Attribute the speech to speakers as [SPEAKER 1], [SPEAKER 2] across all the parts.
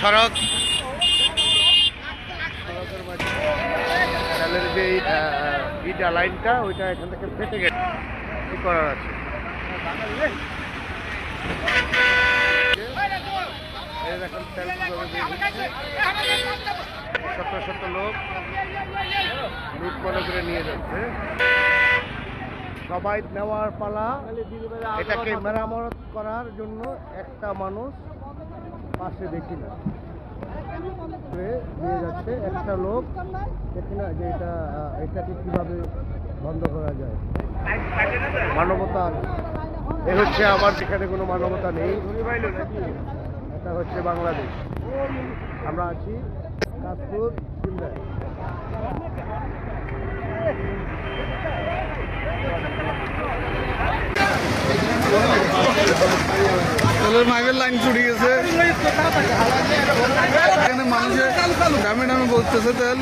[SPEAKER 1] সড়ক মাঝে রেলের যে ইটা লাইনটা, ওইটা এখান থেকে ফেটে গেছে। কি করার আছে। শত শত লোক লুট মনে করে নিয়ে যাচ্ছে। সবাই নেওয়ার পালা। এটাকে মেরামত করার জন্য একটা মানুষ পাশে দেখি না। নিয়ে যাচ্ছে একটা লোক। দেখি না যে এটা এটাকে কীভাবে বন্ধ করা যায়। মানবতা এ হচ্ছে আমার যেখানে কোনো মানবতা নেই। এটা হচ্ছে বাংলাদেশ। আমরা আছি কাশপুর সিমরায়
[SPEAKER 2] তেলের মাইবের লাইন ছুটে গেছে এখানে মানুষের দামে দামে বলতেছে তেল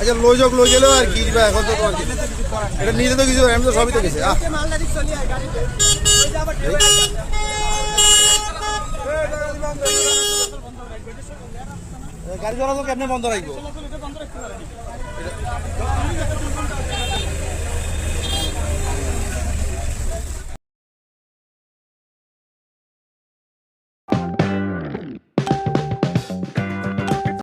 [SPEAKER 3] আচ্ছা লই যোগ লই গেলেও আর কি বা এখন তো তোমার এটা নিজে তো কিছু আমি তো সবই তো গেছে আহ গাড়ি চলাচল কেমনে বন্ধ রাখব